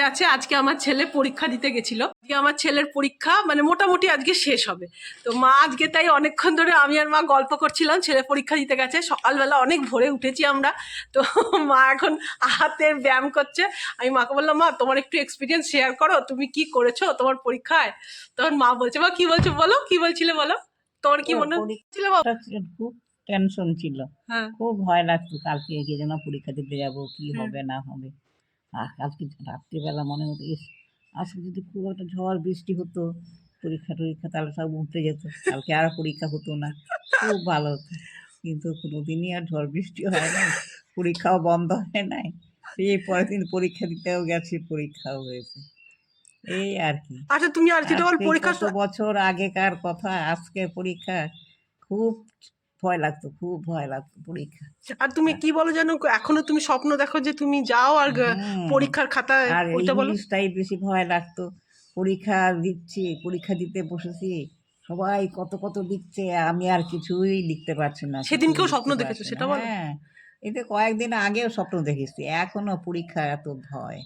এখন আছে আজকে আমার ছেলে পরীক্ষা দিতে গেছিল। আজকে আমার ছেলের পরীক্ষা মানে মোটামুটি আজকে শেষ হবে। তো মা আজকে তাই অনেকক্ষণ ধরে আমি আর মা গল্প করছিলাম ছেলে পরীক্ষা দিতে গেছে। সকালবেলা অনেক ভোরে উঠেছি আমরা। তো মা এখন হাতের ব্যায়াম করছে। আমি মাকে বললাম মা তোমার একটু এক্সপিরিয়েন্স শেয়ার করো তুমি কি করেছ তোমার পরীক্ষায়? তখন মা বলছে মা কি বলছো বলো কি বলছিলে বলো? তোমার কি মনে হচ্ছিল খুব টেনশন ছিল। হ্যাঁ। খুব ভয় লাগতো কালকে গিয়ে যেন পরীক্ষা দিতে যাব কি হবে না হবে। কালকে রাত্রিবেলা মনে হতো ইস আজকে যদি খুব একটা ঝড় বৃষ্টি হতো পরীক্ষা টরীক্ষা তাহলে সব উঠতে যেত কালকে আর পরীক্ষা হতো না। খুব ভালো হতো। কিন্তু কোনোদিনই আর ঝড় বৃষ্টি হয় না পরীক্ষাও বন্ধ হয় নাই। এই পরের দিন পরীক্ষা দিতেও গেছি পরীক্ষাও হয়েছে। এই আর কি। আচ্ছা তুমি আর যেটা বল পরীক্ষা বছর আগেকার কথা আজকে পরীক্ষা খুব ভয় লাগতো খুব ভয় লাগতো পরীক্ষা। আর তুমি কি বলো জানো এখনও তুমি স্বপ্ন দেখো যে তুমি যাও আর পরীক্ষার খাতা আর ওইটা বলো। ইংলিশটাই বেশি ভয় লাগতো। পরীক্ষা দিচ্ছি পরীক্ষা দিতে বসেছি সবাই কত কত লিখছে আমি আর কিছুই লিখতে পারছি না সেদিনকেও স্বপ্ন দেখেছ, সেটা। বলো। হ্যাঁ এতে কয়েকদিন আগেও স্বপ্ন দেখেছি এখনও পরীক্ষা এত ভয়।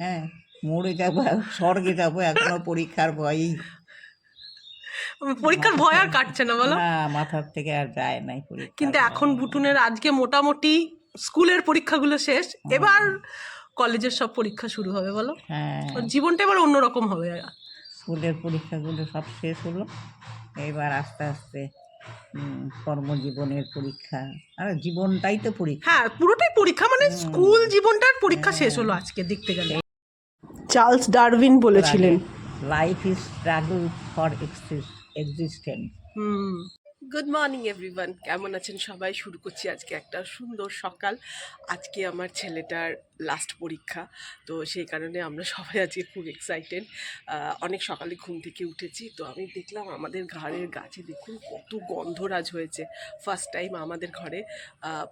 হ্যাঁ মরে যাব স্বর্গে যাব এখনও পরীক্ষার ভয়ই। পরীক্ষার ভয় আর কাটছে না বলো। না মাথার থেকে আর যায় নাই পরীক্ষা। কিন্তু এখন বুটুনের আজকে মোটামুটি স্কুলের পরীক্ষাগুলো শেষ এবার কলেজের সব পরীক্ষা শুরু হবে বলো। হ্যাঁ। জীবনটা এবার অন্যরকম হবে। স্কুলের পরীক্ষাগুলো সব শেষ হলো এবার আস্তে আস্তে কর্মজীবনের পরীক্ষা। আর জীবনটাই তো পরীক্ষা। হ্যাঁ পুরোটাই পরীক্ষা মানে স্কুল জীবনটার পরীক্ষা শেষ হলো আজকে দেখতে গেলে চার্লস ডারউইন বলেছিলেন। Life is struggle for existence hmm. Good morning everyone কেমন আছেন সবাই? শুরু করছি আজকে একটা সুন্দর সকাল। আজকে আমার ছেলেটার লাস্ট পরীক্ষা। তো সেই কারণে আমরা সবাই আজকে খুব এক্সাইটেড অনেক সকালে ঘুম থেকে উঠেছি। তো আমি দেখলাম আমাদের ঘরের গাছে দেখুন কত গন্ধরাজ হয়েছে। ফার্স্ট টাইম আমাদের ঘরে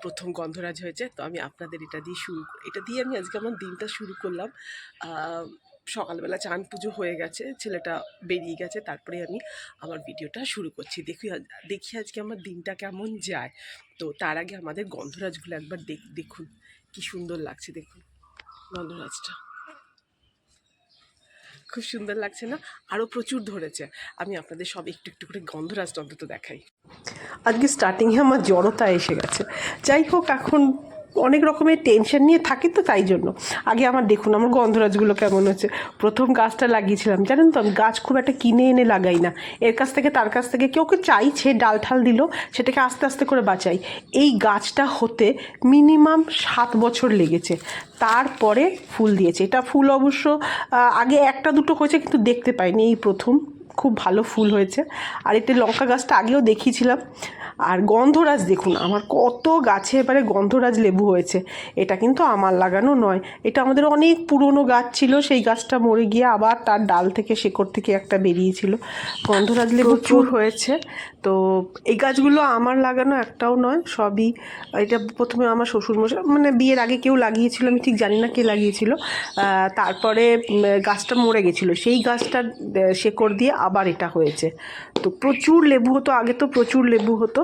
প্রথম গন্ধরাজ হয়েছে। তো আমি আপনাদের এটা দিয়ে শুরু এটা দিয়ে আমি আজকে আমার দিনটা শুরু করলাম। সকালবেলা চান পুজো হয়ে গেছে, ছেলেটা বেরিয়ে গেছে, তারপরে আমি আমার ভিডিওটা শুরু করছি। দেখি দেখি আজকে আমার দিনটা কেমন যায়। তো তার আগে আমাদের গন্ধরাজগুলো একবার দেখ- দেখুন, কি সুন্দর লাগছে দেখুন, গন্ধরাজটা। খুব সুন্দর লাগছে না? আরও প্রচুর ধরেছে। আমি আপনাদের সব একটু একটু করে গন্ধরাজটা অন্তত দেখাই। আজকে স্টার্টিংয়ে আমার জড়তা এসে গেছে। যাই হোক, এখন অনেক রকমের টেনশন নিয়ে থাকি তো তাই জন্য। আগে আমার দেখুন আমার গন্ধরাজগুলো কেমন হচ্ছে। প্রথম গাছটা লাগিয়েছিলাম, জানেন তো আমি গাছ খুব একটা কিনে এনে লাগাই না। এর কাছ থেকে তার কাছ থেকে কেউ কেউ চাইছে ডাল ঠাল দিল, সেটাকে আস্তে আস্তে করে বাঁচাই। এই গাছটা হতে মিনিমাম সাত বছর লেগেছে। তারপরে ফুল দিয়েছে। এটা ফুল অবশ্য আগে একটা দুটো হয়েছে কিন্তু দেখতে পাইনি। এই প্রথম খুব ভালো ফুল হয়েছে। আর এতে লঙ্কা গাছটা আগেও দেখিয়েছিলাম। আর গন্ধরাজ দেখুন আমার কত গাছে এবারে গন্ধরাজ লেবু হয়েছে। এটা কিন্তু আমার লাগানো নয় এটা আমাদের অনেক পুরনো গাছ ছিল সেই গাছটা মরে গিয়ে আবার তার ডাল থেকে শেকড় থেকে একটা বেরিয়েছিল। গন্ধরাজ লেবু চুর হয়েছে তো এই গাছগুলো আমার লাগানো একটাও নয় সবই এটা প্রথমে আমার শ্বশুরমশাই মানে বিয়ের আগে কেউ লাগিয়েছিল আমি ঠিক জানি না কে লাগিয়েছিল তারপরে গাছটা মরে গেছিল সেই গাছটার শেকড় দিয়ে আবার এটা হয়েছে। তো প্রচুর লেবু হতো আগে তো প্রচুর লেবু হতো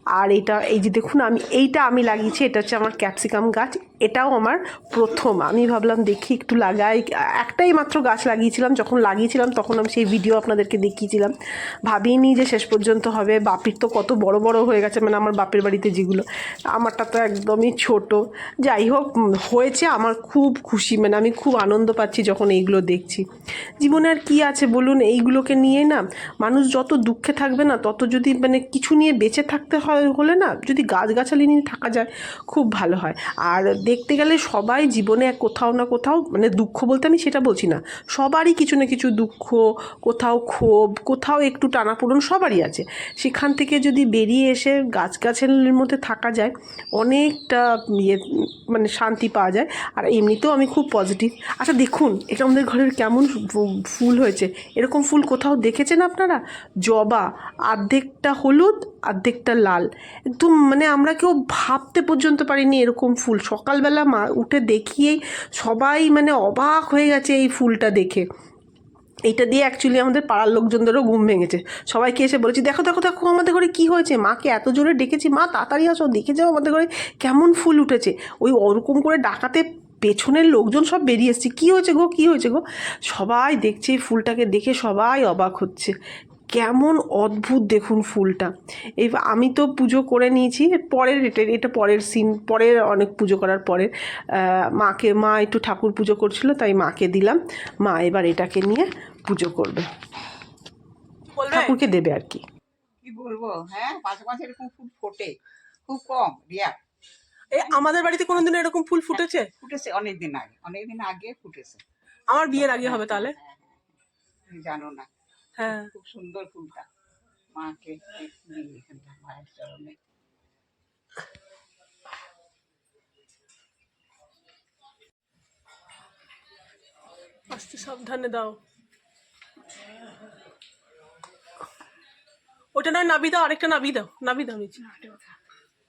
আর এটা, এই যে দেখুন, আমি, এইটা আমি লাগিয়েছি, এটা হচ্ছে আমার ক্যাপসিকাম গাছ। এটাও আমার প্রথম। আমি ভাবলাম দেখি একটু লাগাই। একটাই মাত্র গাছ লাগিয়েছিলাম, যখন লাগিয়েছিলাম তখন আমি সেই ভিডিও আপনাদেরকে দেখিয়েছিলাম। ভাবিনি যে শেষ পর্যন্ত হবে। বাপির তো কত বড় বড় হয়ে গেছে মানে আমার বাপের বাড়িতে যেগুলো। আমারটা তো একদমই ছোট। যাই হোক, হয়েছে আমার খুব খুশি মানে আমি খুব আনন্দ পাচ্ছি যখন এইগুলো দেখছি। জীবনে আর কী আছে বলুন? এইগুলোকে নিয়ে না মানুষ যত দুঃখে থাকবে না, তত যদি মানে কিছু নিয়ে বেঁচে থাকতে হয় হলে না যদি গাছগাছালি নিয়ে থাকা যায়, খুব ভালো হয়। আর দেখতে গেলে সবাই জীবনে কোথাও না কোথাও মানে দুঃখ বলতে আমি সেটা বলছি না, সবারই কিছু না কিছু দুঃখ, কোথাও ক্ষোভ, কোথাও একটু টানাপোড়ন সবারই আছে। সেখান থেকে যদি বেরিয়ে এসে গাছগাছালির মধ্যে থাকা যায়, অনেকটা ইয়ে মানে শান্তি পাওয়া যায়। আর এমনিতেও আমি খুব পজিটিভ আচ্ছা দেখুন, এটা আমাদের ঘরের কেমন ফুল হয়েছে। এরকম ফুল কোথাও দেখেছেন আপনারা? জবা, আর্ধেকটা হলুদ আর্ধেকটা লাল। একদম মানে আমরা কেউ ভাবতে পর্যন্ত পারিনি এরকম ফুল। সকালবেলা মা উঠে দেখিয়েই সবাই মানে অবাক হয়ে গেছে এই ফুলটা দেখে। এইটা দিয়ে অ্যাকচুয়ালি আমাদের পাড়ার লোকজনদেরও ঘুম ভেঙেছে। সবাইকে এসে বলেছি, দেখো দেখো দেখো, আমাদের ঘরে কী হয়েছে? মাকে এত জোরে ডেকেছি। মা, তাড়াতাড়ি আসো, দেখে যাও আমাদের ঘরে কেমন ফুল উঠেছে। ওই ওরকম করে ডাকাতে পেছনের লোকজন সব বেরিয়ে এসছে। কী হয়েছে গো? কী হয়েছে গো? সবাই দেখছে ফুলটাকে দেখে সবাই অবাক হচ্ছে। কেমন অদ্ভুত দেখুন ফুলটা। এই আমি তো পুজো করে নিয়েছি পরের এটা এটা পরের সিন পরের অনেক পুজো করার পরে। মাকে মা একটু ঠাকুর পুজো করছিল তাই মাকে দিলাম। মা এবার এটাকে নিয়ে পুজো করবে। ঠাকুরকে দেবে আর কি। কি বলব? হ্যাঁ পাশে পাশে এরকম ফুল ফোটে। খুব কম রিয়া। এই আমাদের বাড়িতে কোনোদিন এরকম ফুল ফুটেছে? ফুটেছে অনেক দিন আগে অনেক দিন আগে ফুটেছে। আমার বিয়ের আগে হবে তাহলে? হ্যাঁ, হ্যাঁ। জানো না। হ্যাঁ। খুব সুন্দর ফুলটা। মাকে দিই এখানটা মায়ের চরণে। আস্তে সাবধানে দাও। ওটা নয় নাবি দাও আরেকটা নাবি দাও। নাবি দাও নিচে।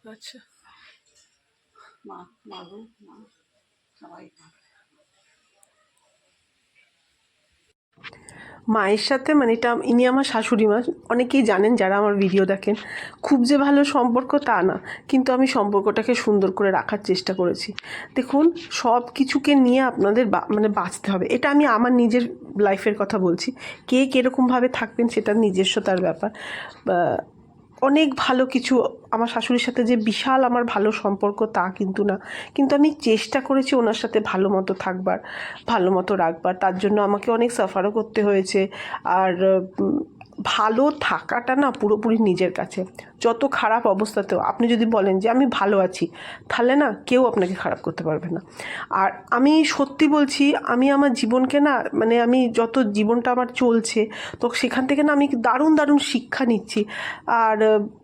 আচ্ছা। মা মাগো মা সবাই মা। মায়ের সাথে মানে এটা ইনি আমার শাশুড়ি মা, অনেকেই জানেন যারা আমার ভিডিও দেখেন, খুব যে ভালো সম্পর্ক তা না, কিন্তু আমি সম্পর্কটাকে সুন্দর করে রাখার চেষ্টা করেছি। দেখুন, সব কিছুকে নিয়ে আপনাদের মানে বাঁচতে হবে। এটা আমি আমার নিজের লাইফের কথা বলছি। কে কীরকমভাবে থাকবেন সেটা নিজস্বতার ব্যাপার। বা অনেক ভালো কিছু, আমার শাশুড়ির সাথে যে বিশাল আমার ভালো সম্পর্ক তা কিন্তু না। কিন্তু আমি চেষ্টা করেছি ওনার সাথে ভালো মতো থাকবার, ভালো মতো রাখবার। তার জন্য আমাকে অনেক সাফারও করতে হয়েছে। আর ভালো থাকাটা না পুরোপুরি নিজের কাছে। যত খারাপ অবস্থাতেও আপনি যদি বলেন যে, আমি ভালো আছি, তাহলে না কেউ আপনাকে খারাপ করতে পারবে না। আর আমি সত্যি বলছি, আমি আমার জীবনকে না মানে আমি যত জীবনটা আমার চলছে, তো সেখান থেকে না আমি দারুণ দারুণ শিক্ষা নিচ্ছি। আর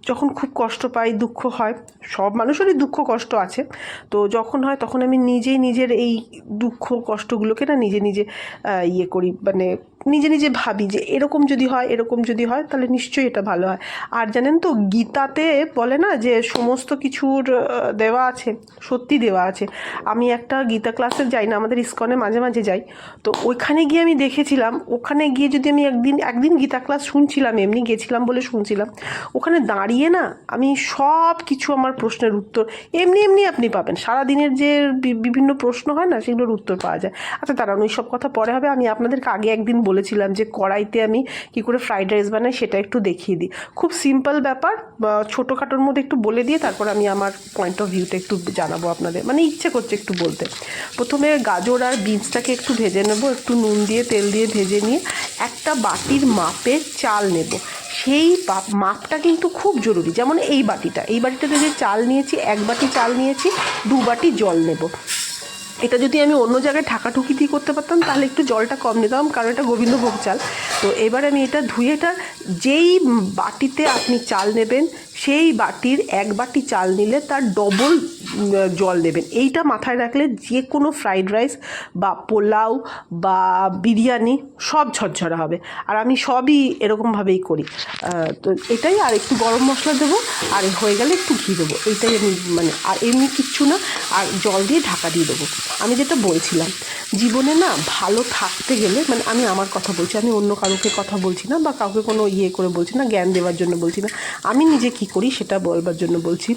যখন খুব কষ্ট পাই, দুঃখ হয়, সব মানুষেরই দুঃখ, কষ্ট আছে। তো যখন হয় তখন আমি নিজেই নিজের এই দুঃখ, কষ্টগুলোকে না নিজে নিজে ইয়ে করি মানে নিজে নিজে ভাবি যে এরকম যদি হয়, এরকম যদি হয়, তাহলে নিশ্চয়ই এটা ভালো হয়। আর জানেন তো, গীতাতে বলে না যে সমস্ত কিছুর দেওয়া আছে, সত্যি দেওয়া আছে। আমি একটা গীতা ক্লাসে যাই না, আমাদের ইস্কনে মাঝে মাঝে যাই। তো ওইখানে গিয়ে আমি দেখেছিলাম, ওখানে গিয়ে যদি আমি একদিন একদিন গীতা ক্লাস শুনছিলাম, এমনি গেছিলাম বলে শুনছিলাম, ওখানে দাঁড়িয়ে না আমি সব কিছু আমার প্রশ্নের উত্তর, এমনি এমনি আপনি পাবেন। সারাদিনের যে বিভিন্ন প্রশ্ন হয় না, সেগুলোর উত্তর পাওয়া যায়। আচ্ছা তারা ওই সব কথা পরে হবে, আমি আপনাদেরকে আগে একদিন বলেছিলাম যে কড়াইতে আমি কি করে ফ্রাইড রাইস বানাই সেটা একটু দেখিয়ে দিই। খুব সিম্পল ব্যাপার ছোটোখাটোর মধ্যে একটু বলে দিয়ে তারপর আমি আমার পয়েন্ট অফ ভিউটা একটু জানাব আপনাদের। মানে ইচ্ছে করছে একটু বলতে। প্রথমে গাজর আর বিনসটাকে একটু ভেজে নেব, একটু নুন দিয়ে, তেল দিয়ে ভেজে নিয়ে একটা বাটির মাপে চাল নেব। সেই মাপটা কিন্তু খুব জরুরি। যেমন এই বাটিটা, এই বাটিটাতে যে চাল নিয়েছি, এক বাটি চাল নিয়েছি, দু বাটি জল নেব। এটা যদি আমি অন্য জায়গায় ঠাকাঠুকি দিয়ে করতে পারতাম, তাহলে একটু জলটা কম নিতাম, কারণ এটা গোবিন্দভোগ চাল। তো এবার আমি এটা ধুয়ে এটা যেই বাটিতে আপনি চাল নেবেন, সেই বাটির এক বাটি চাল নিলে তার ডবল জল নেবেন এইটা মাথায় রাখলে যে কোনো ফ্রাইড রাইস বা পোলাও বা বিরিয়ানি সব ঝরঝরা হবে। আর আমি সবই এরকমভাবেই করি। তো এটাই আর একটু গরম মশলা দেবো, আর হয়ে গেলে একটু ঘি দেবো। এইটাই আমি মানে আর এমনি কিচ্ছু না। আর জল দিয়ে ঢাকা দিয়ে দেবো। আমি যেটা বলছিলাম, জীবনে না ভালো থাকতে গেলে মানে আমি আমার কথা বলছি, আমি অন্য কারোকে কথা বলছি না বা কাউকে কোনো ইয়ে করে বলছি না, জ্ঞান দেওয়ার জন্য বলছি না। আমি নিজে কি করি সেটা বলবার জন্য বলছি।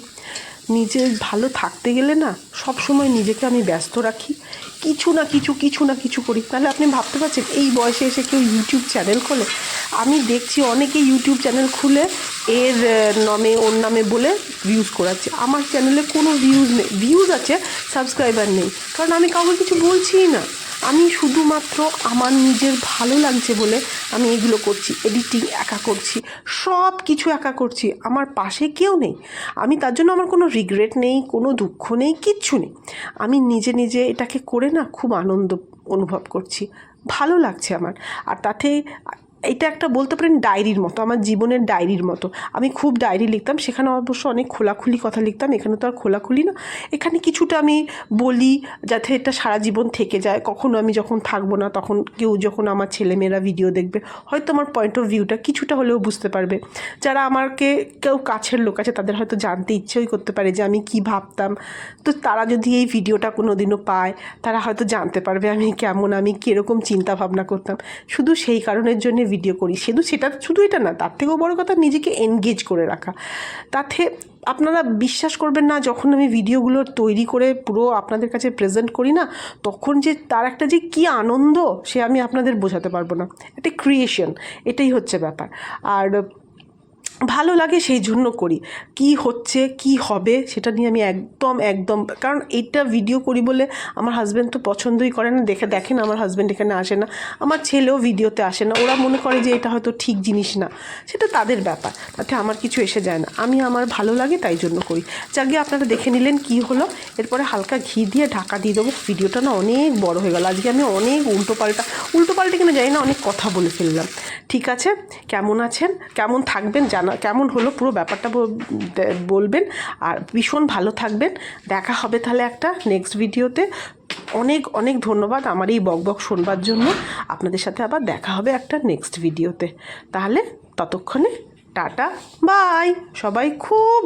নিজে ভালো থাকতে গেলে না সব সময় নিজেকে আমি ব্যস্ত রাখি। কিছু না কিছু কিছু না কিছু করি। তাহলে আপনি ভাবতে পারছেন, এই বয়সে এসে কেউ ইউটিউব চ্যানেল খোলে? আমি দেখছি অনেকে ইউটিউব চ্যানেল খুলে এর নামে, ওর নামে বলে ভিউজ করাচ্ছে। আমার চ্যানেলে কোনো ভিউজ নেই। ভিউজ আছে সাবস্ক্রাইবার নেই। কারণ আমি কাউকে কিছু বলছিই না। আমি শুধুমাত্র আমার নিজের ভালো লাগছে বলে আমি এগুলো করছি এডিটিং একা করছি সব কিছু একা করছি, আমার পাশে কেউ নেই। আমি তার জন্য আমার কোনো রিগ্রেট নেই, কোনো দুঃখ নেই, কিচ্ছু নেই। আমি নিজে নিজে এটাকে করে না খুব আনন্দ অনুভব করছি। ভালো লাগছে আমার। আর তাতে এটা একটা বলতে পারেন ডায়েরির মতো, আমার জীবনের ডায়েরির মতো। আমি খুব ডায়েরি লিখতাম, সেখানে অবশ্য অনেক খোলাখুলি কথা লিখতাম, এখানে তো আর খোলাখুলি না। এখানে কিছুটা আমি বলি যাতে এটা সারা জীবন থেকে যায়। কখনো আমি যখন থাকব না, তখন কেউ যখন আমার ছেলেমেয়েরা ভিডিও দেখবে, হয়তো আমার পয়েন্ট অফ ভিউটা কিছুটা হলেও বুঝতে পারবে। যারা আমাকে কেউ কাছের লোক আছে, তাদের হয়তো জানতে ইচ্ছেই করতে পারে যে আমি কি ভাবতাম। তো তারা যদি এই ভিডিওটা কোনো দিনও পায়, তারা হয়তো জানতে পারবে আমি কেমন, আমি কীরকম চিন্তা ভাবনা করতাম। শুধু সেই কারণের জন্য ভিডিও করি। শুধু সেটা শুধু এটা না, তার থেকেও বড় কথা নিজেকে এনগেজ করে রাখা। তাতে আপনারা বিশ্বাস করবেন না, যখন আমি ভিডিওগুলো তৈরি করে পুরো আপনাদের কাছে প্রেজেন্ট করি না, তখন যে তার একটা যে কী আনন্দ, সে আমি আপনাদের বোঝাতে পারব না। এটা ক্রিয়েশন এটাই হচ্ছে ব্যাপার। আর ভালো লাগে সেই জন্য করি। কি হচ্ছে, কি হবে সেটা নিয়ে আমি একদম একদম, কারণ এইটা ভিডিও করি বলে আমার হাজব্যান্ড তো পছন্দই করে না। দেখে, দেখেন আমার হাজব্যান্ড এখানে আসে না। আমার ছেলেও ভিডিওতে আসে না। ওরা মনে করে যে এটা হয়তো ঠিক জিনিস না। সেটা তাদের ব্যাপার। তাতে আমার কিছু এসে যায় না। আমি আমার ভালো লাগে তাই জন্য করি। যাকে আপনারা দেখে নিলেন কি হলো? এরপরে হালকা ঘি দিয়ে ঢাকা দিয়ে দেবো। ভিডিওটা না অনেক বড় হয়ে গেল। আজকে আমি অনেক উল্টো পাল্টা উল্টো পাল্টে কিনা জানি না, অনেক কথা বলে ফেললাম। ঠিক আছে? কেমন আছেন? কেমন থাকবেন? জানা কেমন হলো? পুরো ব্যাপারটা বলবেন। আর ভীষণ ভালো থাকবেন। দেখা হবে তাহলে একটা নেক্সট ভিডিওতে অনেক অনেক ধন্যবাদ আমার এই বক বক শোনবার জন্য। আপনাদের সাথে আবার দেখা হবে একটা নেক্সট ভিডিওতে তাহলে ততক্ষণে টাটা বাই সবাই খুব